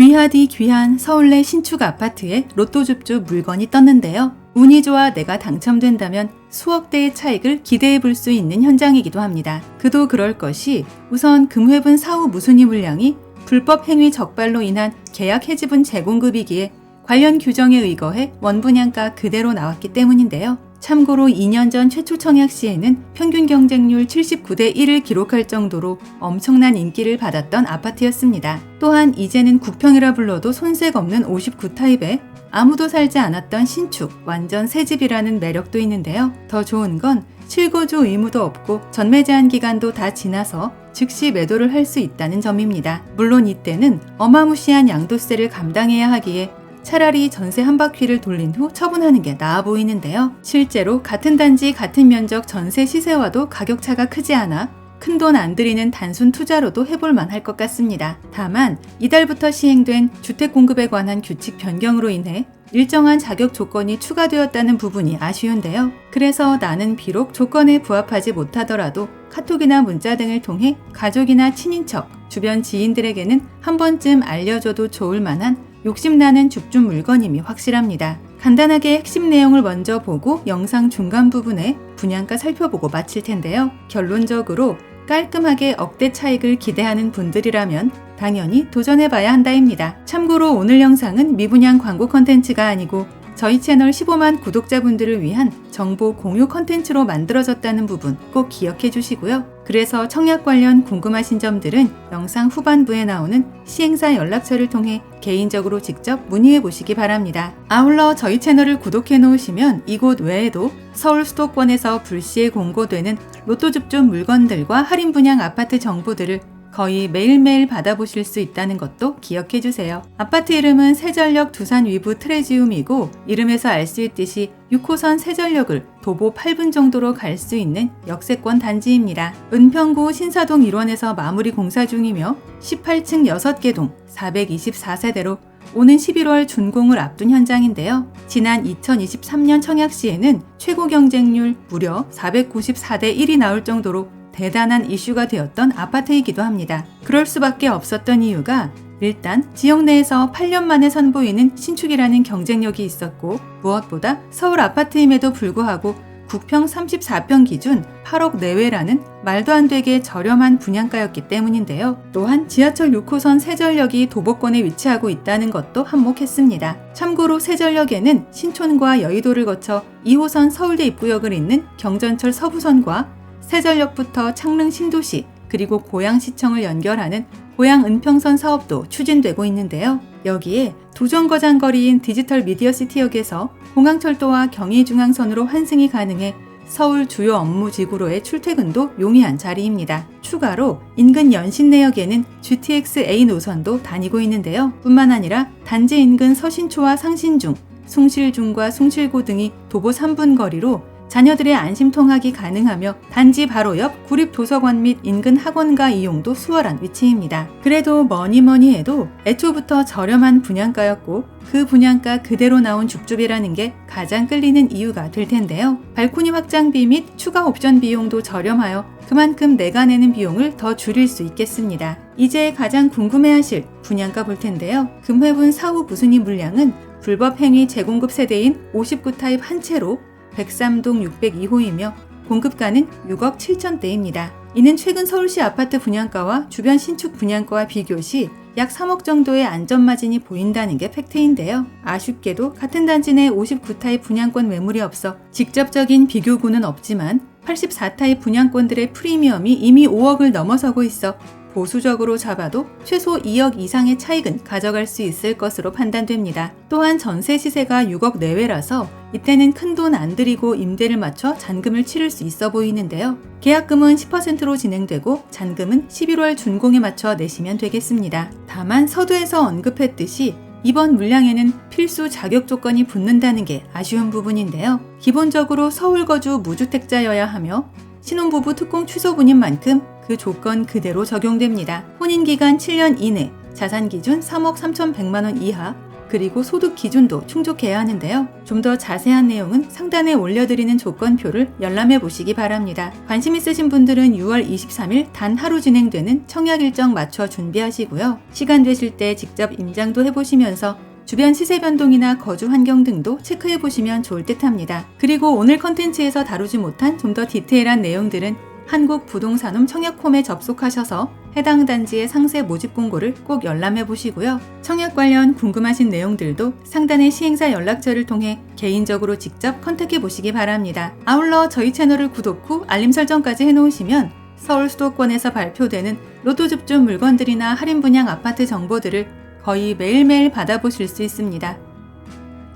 귀하디 귀한 서울내 신축 아파트에 로또 줍줍 물건이 떴는데요. 운이 좋아 내가 당첨된다면 수억 대의 차익을 기대해 볼 수 있는 현장이기도 합니다. 그도 그럴 것이 우선 금회분 사후 무순위 물량이 불법 행위 적발로 인한 계약 해지분 재공급이기에 관련 규정에 의거해 원분양가 그대로 나왔기 때문인데요. 참고로 2년 전 최초 청약 시에는 평균 경쟁률 79대 1을 기록할 정도로 엄청난 인기를 받았던 아파트였습니다. 또한 이제는 국평이라 불러도 손색 없는 59타입에 아무도 살지 않았던 신축, 완전 새집이라는 매력도 있는데요. 더 좋은 건 실거주 의무도 없고 전매 제한 기간도 다 지나서 즉시 매도를 할 수 있다는 점입니다. 물론 이때는 어마무시한 양도세를 감당해야 하기에 차라리 전세 한 바퀴를 돌린 후 처분하는 게 나아 보이는데요. 실제로 같은 단지 같은 면적 전세 시세와도 가격 차가 크지 않아 큰돈 안 들이는 단순 투자로도 해볼 만할 것 같습니다. 다만 이달부터 시행된 주택 공급에 관한 규칙 변경으로 인해 일정한 자격 조건이 추가되었다는 부분이 아쉬운데요. 그래서 나는 비록 조건에 부합하지 못하더라도 카톡이나 문자 등을 통해 가족이나 친인척, 주변 지인들에게는 한 번쯤 알려줘도 좋을 만한 욕심나는 줍줍 물건임이 확실합니다. 간단하게 핵심 내용을 먼저 보고 영상 중간 부분에 분양가 살펴보고 마칠 텐데요. 결론적으로 깔끔하게 억대 차익을 기대하는 분들이라면 당연히 도전해봐야 한다입니다. 참고로 오늘 영상은 미분양 광고 컨텐츠가 아니고 저희 채널 15만 구독자분들을 위한 정보 공유 컨텐츠로 만들어졌다는 부분 꼭 기억해 주시고요. 그래서 청약 관련 궁금하신 점들은 영상 후반부에 나오는 시행사 연락처를 통해 개인적으로 직접 문의해 보시기 바랍니다. 아울러 저희 채널을 구독해 놓으시면 이곳 외에도 서울 수도권에서 불시에 공고되는 로또 줍줍 물건들과 할인 분양 아파트 정보들을 거의 매일매일 받아보실 수 있다는 것도 기억해 주세요. 아파트 이름은 세전역 두산 위브 트레지움이고 이름에서 알 수 있듯이 6호선 세전역을 도보 8분 정도로 갈 수 있는 역세권 단지입니다. 은평구 신사동 1원에서 마무리 공사 중이며 18층 6개 동 424세대로 오는 11월 준공을 앞둔 현장인데요. 지난 2023년 청약 시에는 최고 경쟁률 무려 494대 1이 나올 정도로 대단한 이슈가 되었던 아파트이기도 합니다. 그럴 수밖에 없었던 이유가 일단 지역 내에서 8년 만에 선보이는 신축이라는 경쟁력이 있었고 무엇보다 서울 아파트임에도 불구하고 국평 34평 기준 8억 내외라는 말도 안 되게 저렴한 분양가였기 때문인데요. 또한 지하철 6호선 세전역이 도보권에 위치하고 있다는 것도 한몫했습니다. 참고로 세전역에는 신촌과 여의도를 거쳐 2호선 서울대 입구역을 잇는 경전철 서부선과 세전역부터 창릉 신도시 그리고 고양시청을 연결하는 고양 은평선 사업도 추진되고 있는데요. 여기에 도정거장거리인 디지털 미디어 시티역에서 공항철도와 경의중앙선으로 환승이 가능해 서울 주요 업무 지구로의 출퇴근도 용이한 자리입니다. 추가로 인근 연신 내역에는 GTX A 노선도 다니고 있는데요. 뿐만 아니라 단지 인근 서신초와 상신중, 숭실중과 숭실고 등이 도보 3분 거리로 자녀들의 안심 통학이 가능하며 단지 바로 옆 구립 도서관 및 인근 학원가 이용도 수월한 위치입니다. 그래도 뭐니 뭐니 해도 애초부터 저렴한 분양가였고 그 분양가 그대로 나온 줍줍이라는 게 가장 끌리는 이유가 될 텐데요. 발코니 확장비 및 추가 옵션 비용도 저렴하여 그만큼 내가 내는 비용을 더 줄일 수 있겠습니다. 이제 가장 궁금해하실 분양가 볼 텐데요. 금회분 사후 부순위 물량은 불법 행위 재공급 세대인 59타입 한 채로 103동 602호이며 공급가는 6억 7천대입니다. 이는 최근 서울시 아파트 분양가와 주변 신축 분양가와 비교 시 약 3억 정도의 안전마진이 보인다는 게 팩트인데요. 아쉽게도 같은 단지 내 59타입 분양권 매물이 없어 직접적인 비교구는 없지만 84타입 분양권들의 프리미엄이 이미 5억을 넘어서고 있어 보수적으로 잡아도 최소 2억 이상의 차익은 가져갈 수 있을 것으로 판단됩니다. 또한 전세 시세가 6억 내외라서 이때는 큰 돈 안 들이고 임대를 맞춰 잔금을 치를 수 있어 보이는데요. 계약금은 10%로 진행되고 잔금은 11월 준공에 맞춰 내시면 되겠습니다. 다만 서두에서 언급했듯이 이번 물량에는 필수 자격 조건이 붙는다는 게 아쉬운 부분인데요. 기본적으로 서울 거주 무주택자여야 하며 신혼부부 특공 취소분인 만큼 그 조건 그대로 적용됩니다. 혼인 기간 7년 이내, 자산 기준 3억 3,100만 원 이하, 그리고 소득 기준도 충족해야 하는데요. 좀 더 자세한 내용은 상단에 올려드리는 조건표를 열람해 보시기 바랍니다. 관심 있으신 분들은 6월 23일 단 하루 진행되는 청약 일정 맞춰 준비하시고요. 시간 되실 때 직접 임장도 해보시면서 주변 시세 변동이나 거주 환경 등도 체크해 보시면 좋을 듯 합니다. 그리고 오늘 컨텐츠에서 다루지 못한 좀 더 디테일한 내용들은 한국부동산홈 청약홈에 접속하셔서 해당 단지의 상세 모집 공고를 꼭 열람해 보시고요. 청약 관련 궁금하신 내용들도 상단의 시행사 연락처를 통해 개인적으로 직접 컨택해 보시기 바랍니다. 아울러 저희 채널을 구독 후 알림 설정까지 해놓으시면 서울 수도권에서 발표되는 로또 줍줍 물건들이나 할인 분양 아파트 정보들을 거의 매일매일 받아보실 수 있습니다.